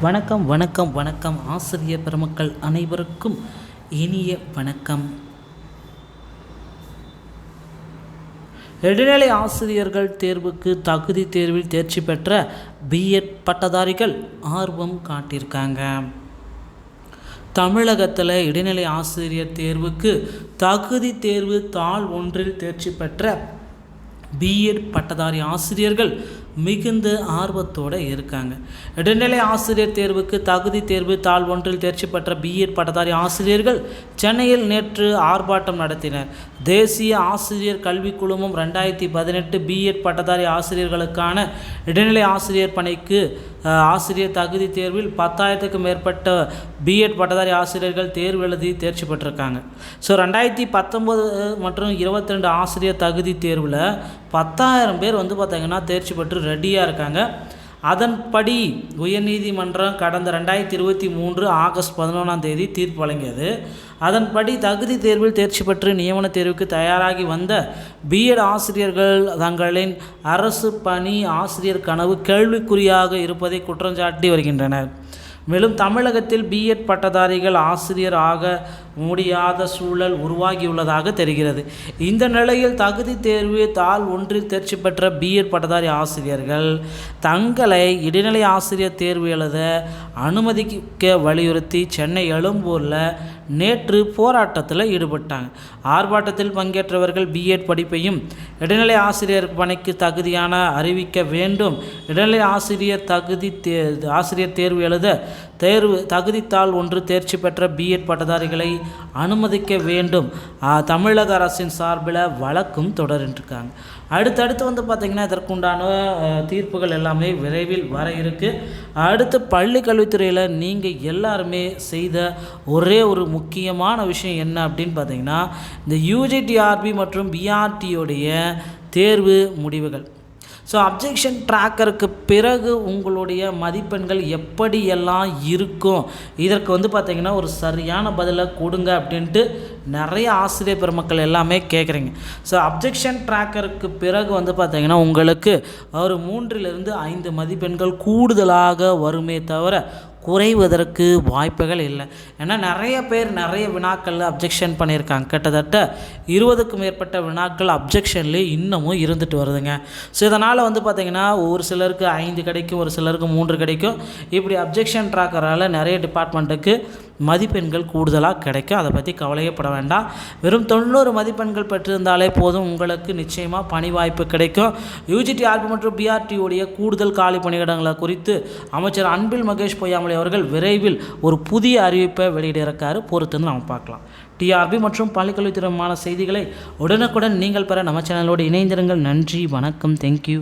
வணக்கம் வணக்கம் வணக்கம் ஆசிரியர் பெருமக்கள் அனைவருக்கும் இனிய வணக்கம். இடைநிலை ஆசிரியர்கள் தேர்வுக்கு தகுதி தேர்வில் தேர்ச்சி பெற்ற பிஎட் பட்டதாரிகள் ஆர்வம் காட்டியிருக்காங்க. தமிழகத்தில் இடைநிலை ஆசிரியர் தேர்வுக்கு தகுதி தேர்வு தாள் ஒன்றில் தேர்ச்சி பெற்ற பிஎட் பட்டதாரி ஆசிரியர்கள் மிகுந்த ஆர்வத்தோடு இருக்காங்க. இடைநிலை ஆசிரியர் தேர்வுக்கு தகுதி தேர்வு தாழ் ஒன்றில் தேர்ச்சி பெற்ற பிஎட் பட்டதாரி ஆசிரியர்கள் சென்னையில் நேற்று ஆர்ப்பாட்டம் நடத்தினர். தேசிய ஆசிரியர் கல்விக் குழுமம் ரெண்டாயிரத்தி பதினெட்டு பிஎட் பட்டதாரி ஆசிரியர்களுக்கான இடைநிலை ஆசிரியர் பணிக்கு ஆசிரியர் தகுதி தேர்வில் பத்தாயிரத்துக்கும் மேற்பட்ட பிஎட் பட்டதாரி ஆசிரியர்கள் தேர்வு எழுதி தேர்ச்சி பெற்றிருக்காங்க. ஸோ ரெண்டாயிரத்தி பத்தொம்போது மற்றும் இருபத்தி ரெண்டு ஆசிரியர் தகுதி தேர்வில் பத்தாயிரம் பேர் வந்து பார்த்திங்கன்னா தேர்ச்சி பெற்று ரெடியாக இருக்காங்க. அதன்படி உயர்நீதிமன்றம் கடந்த ரெண்டாயிரத்தி இருபத்தி மூன்று ஆகஸ்ட் பதினொன்றாம் தேதி தீர்ப்பு வழங்கியது. அதன்படி தகுதி தேர்வில் தேர்ச்சி பெற்று நியமன தேர்வுக்கு தயாராகி வந்த பிஎட் ஆசிரியர்கள் தங்களின் அரசு பணி ஆசிரியர் கனவு கேள்விக்குறியாக இருப்பதை குற்றஞ்சாட்டி வருகின்றனர். மேலும் தமிழகத்தில் பிஎட் பட்டதாரிகள் ஆசிரியர் ஆக முடியாத சூழல் உருவாகியுள்ளதாக தெரிகிறது. இந்த நிலையில் தகுதி தேர்வு தாள் ஒன்றில் தேர்ச்சி பெற்ற பிஎட் பட்டதாரி ஆசிரியர்கள் தங்களை இடைநிலை ஆசிரியர் தேர்வு எழுத அனுமதிக்க வலியுறுத்தி சென்னை எழும்பூரில் நேற்று போராட்டத்தில் ஈடுபட்டாங்க. ஆர்ப்பாட்டத்தில் பங்கேற்றவர்கள் பிஎட் படிப்பையும் இடைநிலை ஆசிரியர் பணிக்கு தகுதியான அறிவிக்க வேண்டும். இடைநிலை ஆசிரியர் தகுதி தே ஆசிரியர் தேர்வு எழுத தேர்வு தகுதித்தாள் ஒன்று தேர்ச்சி பெற்ற பிஎட் பட்டதாரிகளை அனுமதிக்க வேண்டும். தமிழக அரசின் சார்பில் வழக்கும் தொடர்ந்துருக்காங்க. அடுத்தடுத்து வந்து பார்த்திங்கன்னா இதற்குண்டான தீர்ப்புகள் எல்லாமே விரைவில் வர இருக்குது அடுத்து பள்ளி கல்வித்துறையில் நீங்கள் எல்லாருமே செய்த ஒரே ஒரு முக்கியமான விஷயம் என்ன அப்படின்னு பார்த்தீங்கன்னா இந்த யூஜிடிஆர்பி மற்றும் பிஆர்டியோடைய தேர்வு முடிவுகள். ஸோ அப்ஜெக்ஷன் ட்ராக்கருக்கு பிறகு உங்களுடைய மதிப்பெண்கள் எப்படியெல்லாம் இருக்கும்? இதற்கு வந்து பார்த்திங்கன்னா ஒரு சரியான பதிலை கொடுங்க அப்படின்ட்டு நிறைய ஆசிரியர் பெருமக்கள் எல்லாமே கேட்குறீங்க ஸோ அப்ஜெக்ஷன் ட்ராக்கருக்கு பிறகு வந்து பார்த்திங்கன்னா உங்களுக்கு ஒரு மூன்றிலிருந்து ஐந்து மதிப்பெண்கள் கூடுதலாக வருமே தவிர குறைவதற்கு வாய்ப்புகள் இல்லை. ஏன்னா நிறைய பேர் நிறைய வினாக்களில் அப்ஜெக்ஷன் பண்ணியிருக்காங்க. கிட்டத்தட்ட இருபதுக்கும் மேற்பட்ட வினாக்கள் அப்ஜெக்ஷன்லேயே இன்னமும் இருந்துட்டு வருதுங்க. ஸோ இதனால் வந்து பார்த்திங்கன்னா ஒரு சிலருக்கு ஐந்து கிடைக்கும் ஒரு சிலருக்கு மூன்று கிடைக்கும். இப்படி அப்ஜெக்ஷன் ட்ராக்கரால் நிறைய டிபார்ட்மெண்ட்டுக்கு மதிப்பெண்கள் கூடுதலாக கிடைக்கும் அதை பற்றி கவலையப்பட வேண்டாம். வெறும் தொண்ணூறு மதிப்பெண்கள் பெற்றிருந்தாலே போதும் உங்களுக்கு நிச்சயமாக பணி வாய்ப்பு கிடைக்கும் யூஜிடி ஆர்பி மற்றும் பிஆர்டி உடைய கூடுதல் காலி பணியிடங்களை குறித்து அமைச்சர் அன்பில் மகேஷ் பொய்யாமலை அவர்கள் விரைவில் ஒரு புதிய அறிவிப்பை வெளியிட இருக்காரு பொறுத்துன்னு நம்ம பார்க்கலாம் டிஆர்பி மற்றும் பள்ளிக்கல்வித்துறைமான செய்திகளை உடனுக்குடன் நீங்கள் பெற நம்ம சேனலோடு இணைந்திருங்கள். நன்றி வணக்கம் தேங்க்யூ